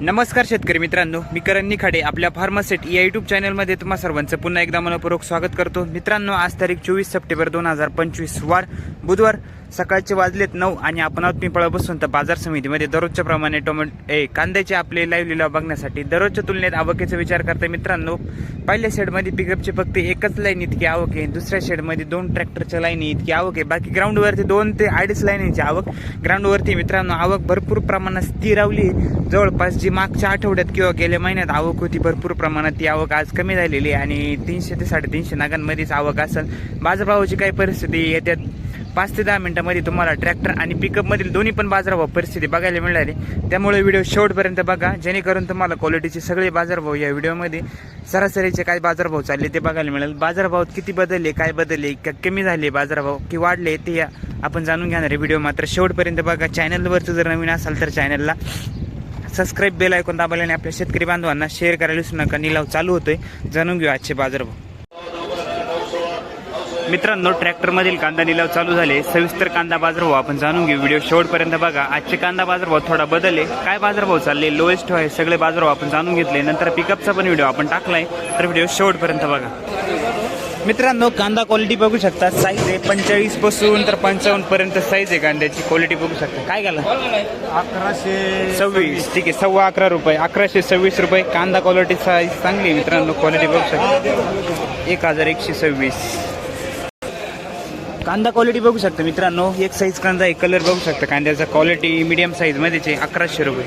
नमस्कार शेतकरी मित्रांनो मी करण निखाडे आपल्या फार्मासेट या युट्यूब चॅनलमध्ये तुम्हा सर्वांचं पुन्हा एकदा मनपूर्वक स्वागत करतो. मित्रांनो आज तारीख चोवीस सप्टेंबर दोन हजार पंचवीस वार बुधवार सकाळचे वाजलेत नऊ आणि आपण आहोत पिंपळा बसून. तर बाजार समितीमध्ये दररोजच्या प्रमाणे टोमॅटो ए कांद्याचे आपले लाईव्ह लिलाव बघण्यासाठी दररोजच्या तुलनेत आवकेचा विचार करता मित्रांनो. पहिल्या शेडमध्ये पिकअपची फक्त एकच लाईन इतकी आवक आहे. दुसऱ्या शेडमध्ये दोन ट्रॅक्टरच्या लाईनी इतकी आवक आहे. बाकी ग्राउंडवरती दोन ते अडीच लाईनीची आवक. ग्राउंडवरती मित्रांनो आवक भरपूर प्रमाणात स्थिरावली जवळपास जी मागच्या आठवड्यात किंवा गेल्या महिन्यात आवक होती भरपूर प्रमाणात ती आवक आज कमी झालेली आहे. आणि तीनशे ते साडेतीनशे नागांमध्येच आवक असेल. बाजारभावाची काही परिस्थिती येत्यात पाच ते दहा मिनटामध्ये तुम्हाला ट्रॅक्टर आणि पिकअपमधील दोन्ही पण बाजारभाव परिस्थिती बघायला मिळणार आहे त्यामुळे व्हिडिओ शेवटपर्यंत बघा जेणेकरून तुम्हाला क्वालिटीचे सगळे बाजारभाव या व्हिडिओमध्ये सरासरीचे काय बाजारभाव चालले ते बघायला मिळेल. बाजारभावात किती बदलले काय बदलले का कमी झाले बाजारभाव की वाढले ते या आपण जाणून घेणार आहे. व्हिडिओ मात्र शेवटपर्यंत बघा. चॅनलवरचं जर नवीन असाल तर चॅनलला सबस्क्राईब बेल ऐकून दाबल्याने आपल्या शेतकरी बांधवांना शेअर करायला विसरू नका. निलाव चालू होतोय. जाणून घेऊ आजचे बाजारभाव. मित्रांनो ट्रॅक्टरमधील कांदा निलाव चालू झाले. सविस्तर कांदा बाजारभाव आपण जाणून घेऊ. व्हिडिओ शेवटपर्यंत बघा. आजचे कांदा बाजारभाव थोडा बदलले. काय बाजारभाव चालले? लोएस्ट आहे सगळे बाजारभाव आपण जाणून घेतले. नंतर पिकअपचा पण व्हिडिओ आपण टाकलाय. तर व्हिडिओ शेवटपर्यंत बघा. मित्रांनो कांदा क्वालिटी बघू शकता. साईज आहे पंचेचाळीसपासून तर पंचावन्न पर्यंत साईज आहे कांद्याची. क्वालिटी बघू शकता. काय घाला? अकराशे सव्वीस. ठीक आहे सव्वा अकरा रुपये. अकराशे सव्वीस रुपये. कांदा क्वालिटी साईज चांगली आहे मित्रांनो. क्वालिटी बघू शकता. एक हजार एकशे सव्वीस. कांदा क्वालिटी बघू शकता मित्रांनो. एक साईज कांदा आहे कलर बघू शकता. कांद्याचा क्वालिटी मीडियम साईजमध्येच अकराशे रुपये.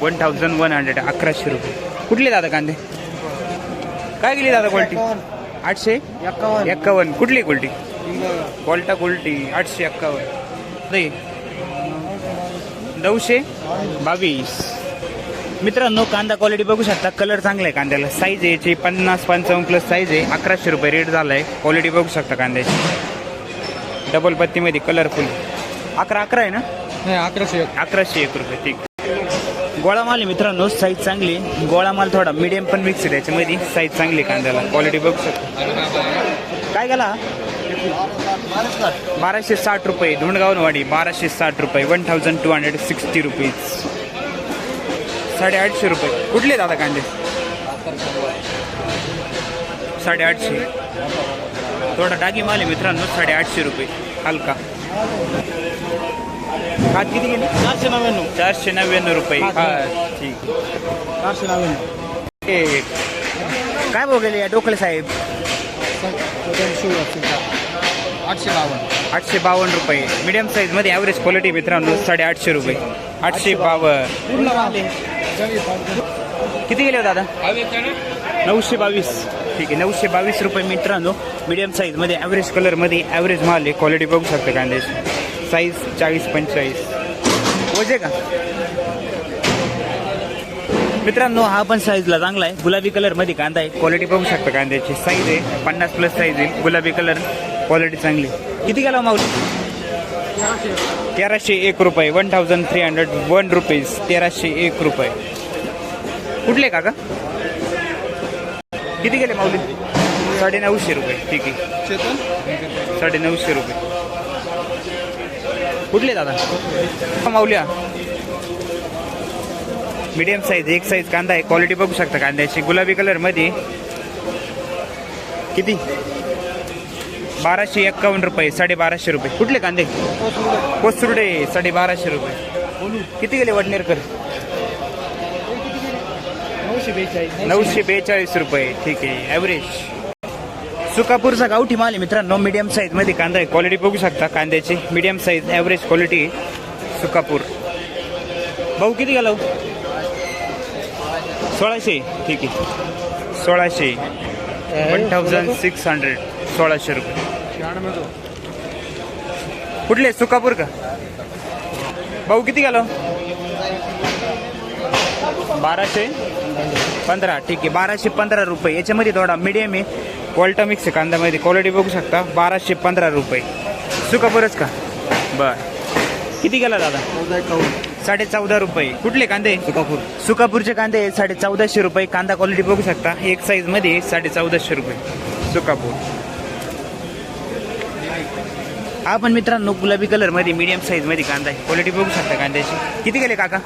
वन थाउजंड वन हंड्रेड अकराशे रुपये. कुठले दादा कांदे? काय गेली दादा क्वालिटी आठशे? एक्कावन्न कुठली क्वालिटी क्वालिटा क्वालिटी आठशे एक्कावन्न नाही नऊशे बावीस. मित्रांनो कांदा क्वालिटी बघू शकता. कलर चांगला आहे कांद्याला. साईज आहे याची पन्नास पंचावन्न प्लस साईज आहे. अकराशे रुपये रेट झाला आहे क्वालिटी बघू शकता कांद्याची. डबल पत्तीमध्ये कलरफुल अकरा अकरा आहे ना? नाही अकराशे एक. अकराशे एक रुपये ठीक. गोळा माल आहे मित्रांनो साईज चांगली. गोळा माल थोडा मिडियम पण मिक्स आहे त्याच्यामध्ये. साईज चांगली कांद्याला. क्वालिटी बघू शकता. काय गेला? बाराशे साठ रुपये. धुंडगावनवाडी बाराशे साठ रुपये. One thousand two hundred sixty rupees साडेआठशे रुपये. कुठले दादा कांदे? साडेआठशे. थोडा टाकी माल आहे मित्रांनो साडेआठशे रुपये. हलका. खात किती गेले चारशे नव्याण्णव. चारशे नव्याण्णव रुपये. हा, हा ठीक. चारशे नव्याण्णव. ए, काय भाव गेले या डोकळे साहेब? आठशे बावन्न. आठशे बावन्न रुपये. मीडियम साईजमध्ये ॲव्हरेज क्वालिटी मित्रांनो साडेआठशे रुपये. आठशे बावन्न. पूर्ण आले किती गेले हो दादा? नऊशे बावीस. ठीक आहे नऊशे बावीस रुपये मित्रांनो. मीडियम साईजमध्ये ॲव्हरेज कलरमध्ये ॲव्हरेज माल आहे. क्वालिटी बघू शकता कांद्याची साईज चाळीस पंचेचाळीस. वजे का? मित्रांनो हा पण साईजला चांगला आहे. गुलाबी कलरमध्ये कांदा आहे. क्वालिटी बघू शकता कांद्याची साईज आहे. पन्नास प्लस साईज आहे. गुलाबी कलर क्वालिटी चांगली. किती गेला माऊली? तेराशे एक रुपये. One thousand three hundred one rupees तेराशे एक रुपये. कुठले काका? किती गेले माऊली? साडे नऊशे रुपये ठीक आहे. साडे नऊशे रुपये. कुठले दादा? माऊल्या. मीडियम साईज एक साईज कांदा आहे. क्वालिटी बघू शकता कांद्याची. गुलाबी कलरमध्ये किती? बाराशे एक्कावन्न रुपये साडे बाराशे रुपये. कुठले कांदे? कोसरुडे. साडे बाराशे रुपये. किती गेले वडनेरकर? नऊशे बेचाळीस. नऊशे बेचाळीस रुपये. ठीक आहे. ॲव्हरेज सुकापूरचा गावठी माल आहे मित्रांनो. मीडियम साईजमध्ये कांदा आहे. क्वालिटी बघू शकता कांद्याची. Medium size average quality Sukapur. भाऊ किती गेला हो? सोळाशे. ठीक आहे. सोळाशे. वन थाउजंड सिक्स हंड्रेड सोळाशे रुपये. कुठले? सुकापूर का? भाऊ किती गेलो बाराशे. पंधरा ठीक आहे. बाराशे पंधरा रुपये. याच्यामध्ये थोडा मिडियम आहे. क्वालिटा मिक्स आहे. कांद्यामध्ये क्वालिटी बघू शकता. बाराशे पंधरा रुपये. सुकापूरच का? बर. किती गेला दादा? साडे चौदा रुपये. कुठले कांदे? सुकापूर. सुकापूरचे कांदे साडे चौदाशे रुपये. कांदा क्वालिटी बघू शकता. एक साईजमध्ये साडे चौदाशे रुपये. सुकापूर. हा पण मित्रांनो गुलाबी कलरमध्ये मीडियम साईजमध्ये कांदा आहे. क्वालिटी बघू शकता कांद्याची. किती गेले काका?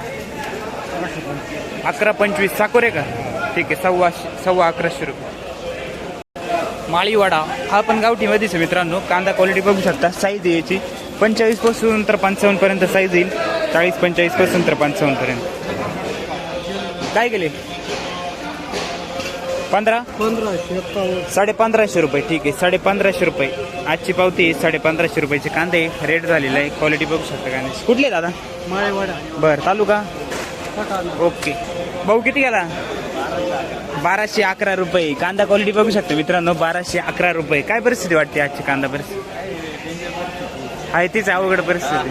अकरा पंचवीस. साकोरे का? ठीक आहे सव्वा सव्वा अकराशे रुपये. माळीवाडा हा पण गावठीमध्येच आहे मित्रांनो. कांदा क्वालिटी बघू शकता. साईज याची. पंचेचाळीसपासून तर पंचावन्न पर्यंत साईज येईल. चाळीस पंचेचाळीसपासून तर पंचावन्न पर्यंत. काय गेले पंधरा? पंधराशे एकावन्न. साडे पंधराशे रुपये. ठीक आहे साडे पंधराशे रुपये. आजची पावती साडे पंधराशे रुपयाचे. कांदे रेट झालेला आहे. क्वालिटी बघू शकता कांदे कुठले दादा? माळेवाडा. बरं तालुका? ओके. भाऊ किती गेला? बाराशे अकरा रुपये. कांदा क्वालिटी बघू शकता मित्रांनो बाराशे अकरा रुपये. काय परिस्थिती वाटते आजची कांदा परिस्थिती? आहे तीच अवघड परिस्थिती.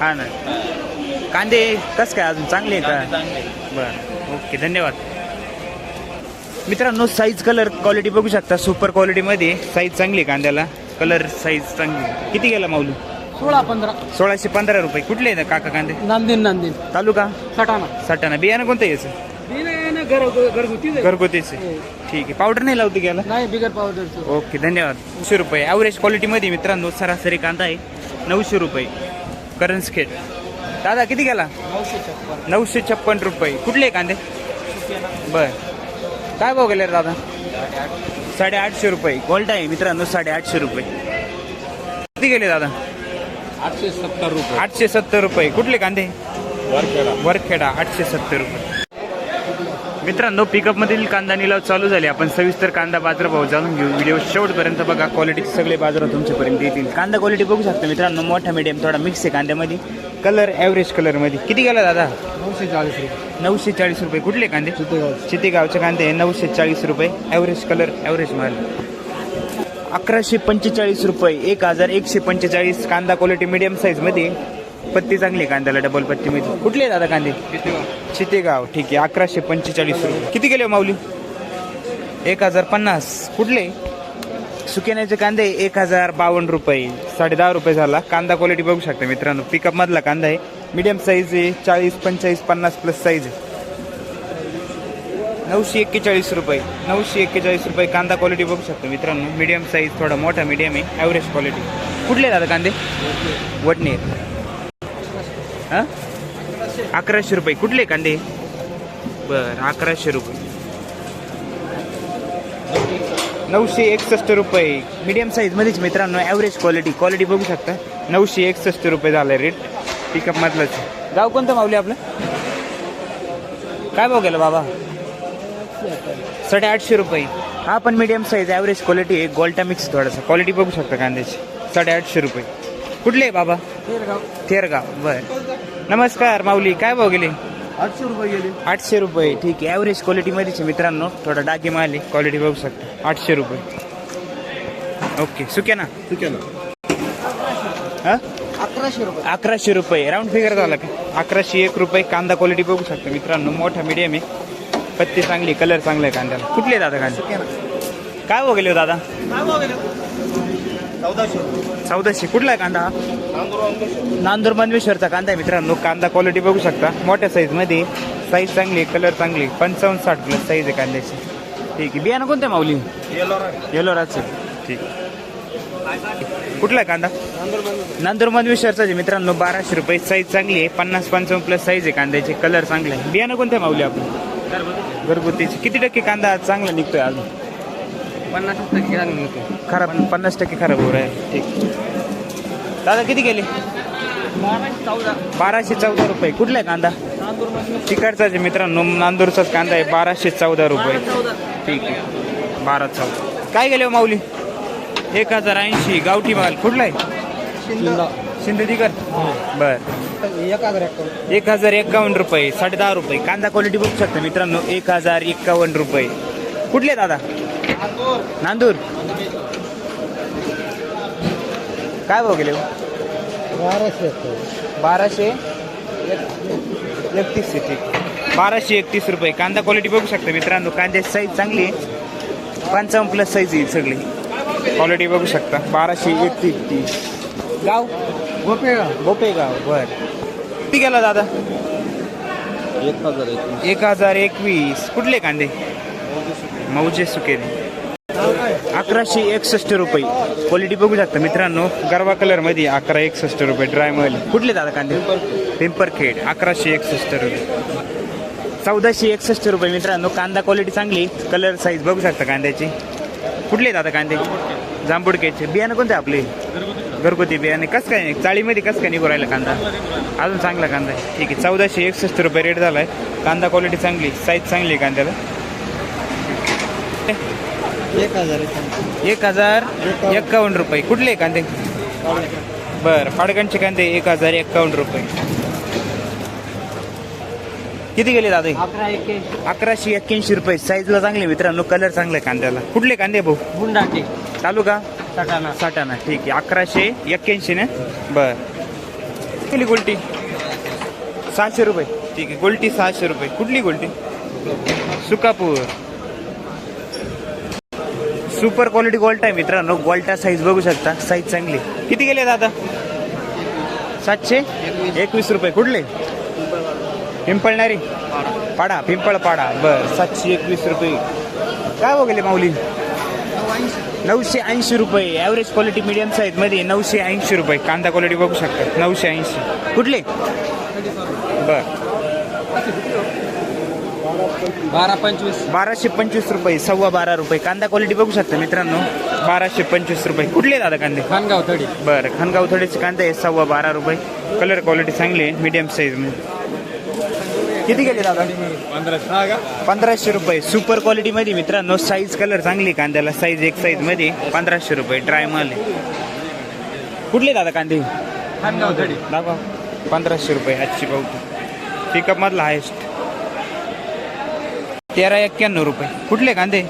हा ना. कांदे कस काय अजून? चांगले आहे का? बरं. ओके धन्यवाद. मित्रांनो साईज कलर क्वालिटी बघू शकता. सुपर क्वालिटीमध्ये साईज चांगली आहे कांद्याला. कलर साईज चांगली. किती गेला माऊली? सोळा पंधरा. सोळाशे पंधरा रुपये. कुठले आहेत काका कांदे? नांदीन नांदीन. तालुका? सटाणा. सटाणा. बियाणं कोणतं याचं? घर घरगुती घरगुतीचे ठीक आहे. पावडर नाही लावते गेला नाही बिगर पावडरचं ओके धन्यवाद. नऊशे रुपये. ॲव्हरेज क्वालिटीमध्ये मित्रांनो सरासरी कांदा आहे. नऊशे रुपये. करंजखेड दादा किती गेला? नऊशे छप्पन. नऊशे छप्पन रुपये. कुठले कांदे? बर. काय भाव गेले रे दादा? साडेआठशे रुपये. गोल्ड आहे मित्रांनो साडेआठशे रुपये. किती गेले दादा? आठशे सत्तर रुपये. आठशे सत्तर रुपये. कुठले कांदे? वरखेडा. वरखेडा आठशे सत्तर रुपये. मित्रांनो पिकअप मधील कांदा निलाव चालू झाले. आपण सविस्तर कांदा बाजार भाव जाणून घेऊ. व्हिडिओ शेवटपर्यंत बघा. क्वालिटी सगळे बाजार तुमच्यापर्यंत येतील. कांदा क्वालिटी बघू शकता मित्रांनो. मोठा मीडियम थोडा मिक्स आहे कांद्यामध्ये. कलर ॲव्हरेज कलरमध्ये किती गेला दादा? नऊशे चाळीस रुपये. नऊशे चाळीस रुपये. कुठले कांदे? चितेगावचे. कांदे नऊशे चाळीस रुपये. ॲव्हरेज कलर ॲव्हरेज माल. अकराशे पंचेचाळीस रुपये. एक हजार एकशे पंचेचाळीस कांदा क्वालिटी मिडियम साईजमध्ये पत्ती चांगली आहे कांद्याला डबल पत्तीमध्ये कुठले दादा कांदे? चितेगाव. ठीक आहे अकराशे पंचेचाळीस रुपये. किती गेले हो माऊली? एक हजार पन्नास. कुठले? सुकेण्याचे कांदे एक हजार बावन्न रुपये. साडे दहा रुपये झाला. कांदा क्वालिटी बघू शकता मित्रांनो. पिकअप मधला कांदा आहे. मीडियम साईज आहे चाळीस पंचेचाळीस पन्नास प्लस साईज आहे. नऊशे एक्केचाळीस रुपये. नऊशे एक्केचाळीस रुपये कांदा क्वालिटी बघू शकतो मित्रांनो. मीडियम साईज थोडा मोठा मीडियम आहे. ॲव्हरेज क्वालिटी कुठले दादा कांदे? वटणे हां? अकराशे रुपये. कुठले कांदे? बरं अकराशे रुपये. नऊशे एकसष्ट रुपये. मीडियम साईजमध्येच मित्रांनो ॲव्हरेज क्वालिटी क्वालिटी बघू शकता. नऊशे एकसष्ट रुपये झालं रेट पिकअपमधलंच गाव कोणतं माऊली आपलं? काय भाव गेलं बाबा? साडेआठशे रुपये. हा पण मीडियम साईज ॲव्हरेज क्वालिटी आहे. गोल्टा मिक्स थोडासा. क्वालिटी बघू शकता कांद्याची. साडेआठशे रुपये. कुठले आहे बाबा? थेरगाव. बर. नमस्कार माऊली. काय भाव गेले? आठशे रुपये गेले. आठशे रुपये. ठीक आहे. ॲव्हरेज क्वालिटीमध्येच आहे मित्रांनो. थोडा डागे माल आहे. क्वालिटी बघू शकता. आठशे रुपये. ओके सुक्या ना? आहे ना. हां? अकराशे रुपये. अकराशे रुपये. राऊंड फिगर झाला का? अकराशे एक रुपये. कांदा क्वालिटी बघू शकता मित्रांनो. मोठा मीडियम आहे. पत्ती चांगली कलर चांगला आहे कांद्याला. कुठले दादा कांदे? काय भाव गेले हो दादा चौदाशे. चौदाशे कुठला आहे कांदा? नांदूर मनवेश्वरचा कांदा आहे मित्रांनो. कांदा क्वालिटी बघू शकता. मोठ्या साईजमध्ये साईज चांगली आहे कलर चांगली पंचावन्न साठ प्लस साईज आहे कांद्याची. ठीक आहे. बियाणं कोणत्या माऊली? येलोराचं ठीक. कुठला आहे कांदा? नांदूर मनवेश्वरचा जे मित्रांनो. बाराशे रुपये. साईज चांगली आहे. पन्नास पंचावन्न प्लस साईज आहे कांद्याची. कलर चांगला आहे. बियाणं कोणत्या माऊली आपण? घरगुतीचे. किती टक्के कांदा चांगला निघतोय अजून? पन्नास टक्के आणून घेतो खराब पन्नास टक्के खराब हो आहे ठीक. दादा किती गेले चौदा. बाराशे चौदा रुपये. कुठला आहे कांदा? तिकडचाच आहे मित्रांनो नांदूरचाच कांदा आहे बाराशे चौदा रुपये. ठीक आहे. बारा चौदा. काय गेले हो माऊली? एक हजार ऐंशी. गावठी माल. कुठला आहे? शिंदेजीकर? बर. एक हजार एकावन्न. एक हजार एकावन्न रुपये साडे दहा रुपये. कांदा क्वालिटी बघू शकता मित्रांनो एक हजार एकावन्न रुपये. कुठले दादा? नांदूर. काय भाव गेले हो? बाराशे बाराशे? एकतीस ठीक. बाराशे एकतीस रुपये. कांदा क्वालिटी बघू शकता मित्रांनो कांद्याची साईज चांगली आहे. पंचावन्न प्लस साईज येईल सगळी. क्वालिटी बघू शकता बाराशे एकतीस तीस गाव? गोपेगाव. गोपेगाव बर. किती गेला दादा? एक हजार एक एक हजार एकवीस. कुठले कांदे? मौजे सुके अकराशे एकसष्ट रुपये. क्वालिटी बघू शकता मित्रांनो. गरवा कलरमध्ये अकरा एकसष्ट रुपये. ड्राय मल कुठले दादा कांदे? पिंपरखेड अकराशे एकसष्ट रुपये. चौदाशे एकसष्ट रुपये मित्रांनो. कांदा क्वालिटी चांगली. कलर साईज बघू शकता कांद्याची. कुठले दादा कांदे? जांबुडकेचे बियाणं कोणते आपले? घरगुती बियाणे. कसं काय नाही चाळीमध्ये कसं काय निघू राहिला कांदा? अजून चांगला कांदा. आहे ठीक आहे चौदाशे एकसष्ट रुपये रेट झाला आहे कांदा क्वालिटी चांगली साईज चांगली आहे कांद्याला. एक हजार एक हजार एक्कावन्न रुपये. कुठले कांदे? बर फाडकांचे कांदे एक हजार एक्कावन्न रुपये. किती गेले दादा? अकराशे एक्क्याऐंशी रुपये. साईजला चांगले मित्रांनो कलर चांगला आहे कांद्याला. कुठले कांदे भाऊ? बुंडाटे साठाना सटाणा साठाना ठीक आहे. अकराशे एक्क्याऐंशी ना? बर. कुठली गोल्टी? सहाशे रुपये. ठीक आहे. गोल्टी सहाशे रुपये. कुठली गोल्टी? सुकापूर. सुपर क्वालिटी गोल्ट आहे मित्रांनो. गोल्टा साईज बघू शकता. साईज चांगली. किती गेले दादा? सातशे? एकवीस रुपये. कुठले? पिंपळणारी पाडा. पिंपळ पाडा बर. सातशे एकवीस रुपये. काय बघले माऊली? नऊशे ऐंशी रुपये. ॲव्हरेज क्वालिटी मीडियम साईजमध्ये नऊशे ऐंशी रुपये. कांदा क्वालिटी बघू शकता. नऊशे ऐंशी. कुठले? बर. बारा पंचवीस. बाराशे पंचवीस रुपये सव्वा बारा रुपये. कांदा क्वालिटी बघू शकता मित्रांनो. बाराशे पंचवीस रुपये. कुठले दादा कांदे? खानगाव थडी बरं खानगाव थोडेचे कांदे आहे सव्वा बारा रुपये. कलर क्वालिटी चांगली आहे मीडियम साईजमध्ये. किती गेले दादा पंधराशे. रुपये. सुपर क्वालिटी मध्ये मित्रांनो साईज कलर चांगली कांद्याला. साईज एक साईजमध्ये पंधराशे रुपये. ड्राय माल कुठले दादा कांदे? दाखवा. पंधराशे रुपये आजची पावती. पिकअप मधला हायस्ट तेरा एक्क्याण्णव रुपये. कुठले कांदे?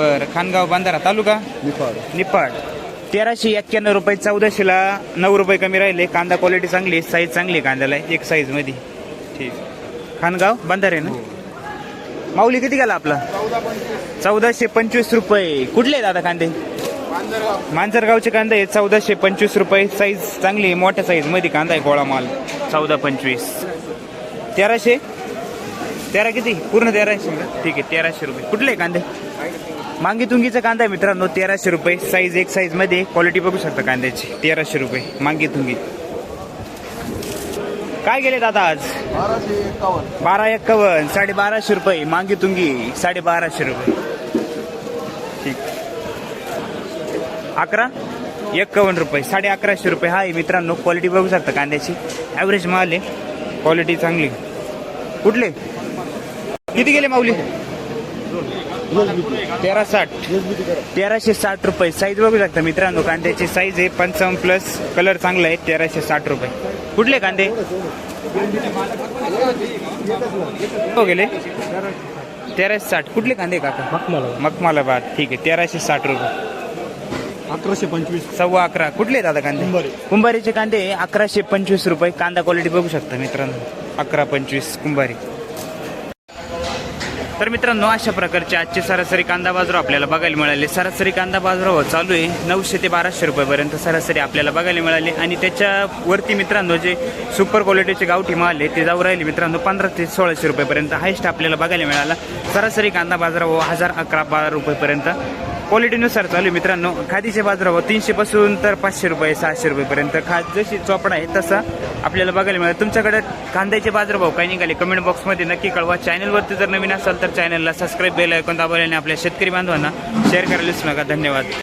बरं खानगाव बांधारा तालुका? निफाड. निपाड तेराशे एक्क्याण्णव रुपये चौदाशेला नऊ रुपये कमी राहिले. कांदा क्वालिटी चांगली साईज चांगली आहे कांद्याला. एक साईजमध्ये. ठीक. खानगाव बंधारे ना माऊली किती गेला आपला? चौदाशे पंचवीस रुपये. कुठले दादा कांदे? मांजरगावचे कांदे आहे चौदाशे पंचवीस रुपये. साईज चांगली आहे. मोठ्या साईजमध्ये कांदा आहे गोळा माल. चौदा पंचवीस. तेराशे? तेरा किती? पूर्ण तेराशे. ठीक आहे. तेराशे रुपये. कुठले कांदे? मांगी तुंगीचा कांदा आहे मित्रांनो. तेराशे रुपये. साईज एक साईजमध्ये. क्वालिटी बघू शकता कांद्याची. तेराशे रुपये. मांगी तुंगी. काय गेले दादा आज? बाराशे एकावन्न बारा एक्कावन्न साडे बाराशे रुपये. मागे तुंगी साडे बाराशे रुपये. ठीक. अकरा? एक्कावन्न रुपये. साडे अकराशे रुपये. हा मित्रांनो क्वालिटी बघू शकता कांद्याची. ॲव्हरेज माल आहे. क्वालिटी चांगली. कुठले? किती गेले माऊली? तेरा साठ तेराशे साठ रुपये. साईज बघू शकता मित्रांनो कांद्याची साईज आहे. पंचावन्न प्लस कलर चांगला आहे. तेराशे साठ रुपये. कुठले कांदे? हो गेले. तेराशे साठ. कुठले कांदे काका? मखमला. मखमालाबाद ठीक आहे. तेराशे साठ रुपये. अकराशे पंचवीस. सव्वा अकरा. कुठले दादा कांदे? कुंभारी. कुंभारीचे कांदे अकराशे पंचवीस रुपये. कांदा क्वालिटी बघू शकता मित्रांनो. अकरा पंचवीस कुंभारी. तर मित्रांनो अशा प्रकारचे आजचे सरासरी कांदा बाजार आपल्याला बघायला मिळाले. सरासरी कांदा बाजार चालू आहे. नऊशे ते बाराशे रुपयापर्यंत सरासरी आपल्याला बघायला मिळाले. आणि त्याच्यावरती मित्रांनो जे सुपर क्वालिटीचे गावठी माल आहे ते जाऊ राहिले मित्रांनो पंधरा ते सोळाशे रुपयापर्यंत. हायस्ट आपल्याला बघायला मिळाला. सरासरी कांदा बाजार हजार अकरा बारा रुपयेपर्यंत. क्वालिटीनुसार चालू आहे मित्रांनो. खादीचे बाजारावर तीनशे पासून तर पाचशे रुपये सहाशे रुपयेपर्यंत खाद जशी चोपडा आहे तसा आपल्याला बघायला मिळेल. तुमच्याकडे कांद्याचे बाजारभाव काय निघाले? कमेंट बॉक्समध्ये नक्की कळवा. चॅनलवरती जर नवीन असाल तर चॅनलला सबस्क्राईब बेल ऐकून दाबवल्याने आपल्या शेतकरी बांधवांना शेअर करायला विसरू नका. धन्यवाद.